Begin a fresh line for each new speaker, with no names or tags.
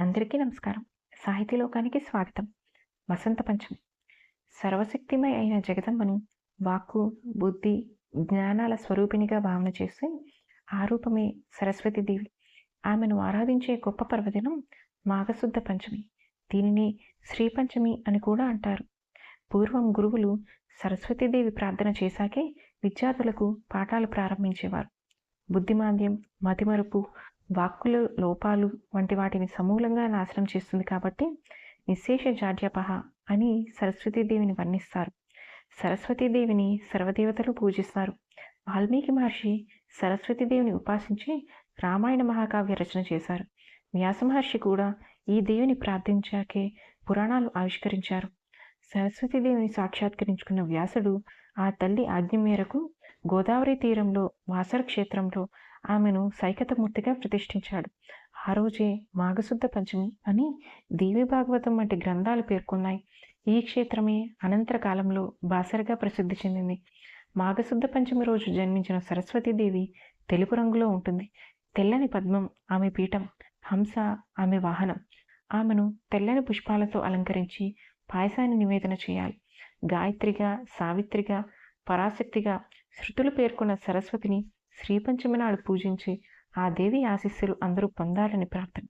అందరికీ నమస్కారం. సాహితీ లోకానికి స్వాగతం. వసంత పంచమి. సర్వశక్తిమయ అయిన జగదమ్మను వాక్కు బుద్ధి జ్ఞానాల స్వరూపిణిగా భావన చేసి ఆ రూపమే సరస్వతీదేవి ఆమెను ఆరాధించే గొప్ప పర్వదినం మాఘశుద్ధ పంచమి. దీనిని శ్రీ పంచమి అని కూడా అంటారు. పూర్వం గురువులు సరస్వతీదేవి ప్రార్థన చేశాకే విద్యార్థులకు పాఠాలు ప్రారంభించేవారు. బుద్ధిమాంద్యం మతిమరుపు వాక్కులు లోపాలు వంటి వాటిని సమూలంగా నాశనం చేస్తుంది కాబట్టి నిశేష జాడ్యపహ అని సరస్వతీదేవిని వర్ణిస్తారు. సరస్వతీదేవిని సర్వదేవతలు పూజిస్తారు. వాల్మీకి మహర్షి సరస్వతీదేవిని ఉపాసించి రామాయణ మహాకావ్య రచన చేశారు. వ్యాస మహర్షి కూడా ఈ దేవిని ప్రార్థించాకే పురాణాలు ఆవిష్కరించారు. సరస్వతీదేవిని సాక్షాత్కరించుకున్న వ్యాసుడు ఆ తల్లి ఆజ్ఞ మేరకు గోదావరి తీరంలో వాసర క్షేత్రంలో ఆమెను సైకతమూర్తిగా ప్రతిష్ఠించాడు. ఆ రోజే మాఘశుద్ధ పంచమి అని దేవి భాగవతం వంటి గ్రంథాలు పేర్కొన్నాయి. ఈ క్షేత్రమే అనంతర కాలంలో బాసరగా ప్రసిద్ధి చెందింది. మాఘశుద్ధ పంచమి రోజు జన్మించిన సరస్వతీదేవి తెలుపు రంగులో ఉంటుంది. తెల్లని పద్మం ఆమె పీఠం హంస ఆమె వాహనం. ఆమెను తెల్లని పుష్పాలతో అలంకరించి పాయసాన్ని నివేదన చేయాలి. గాయత్రిగా సావిత్రిగా పరాశక్తిగా శృతులు పేర్కొన్న సరస్వతిని శ్రీపంచమి నాడు పూజించి ఆ దేవి ఆశీస్సులు అందరూ పొందాలని ప్రార్థన.